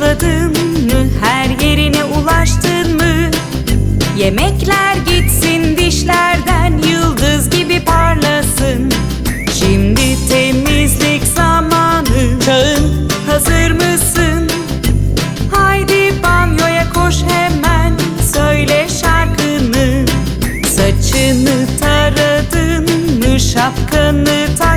fırçaladın mı? Her yerine ulaştın mı? Yemekler gitsin dişlerden Yıldız gibi parlasın Şimdi temizlik zamanı Çağın hazır mısın? Haydi banyoya koş hemen Söyle şarkını Saçını taradın mı? Şapkanı taktın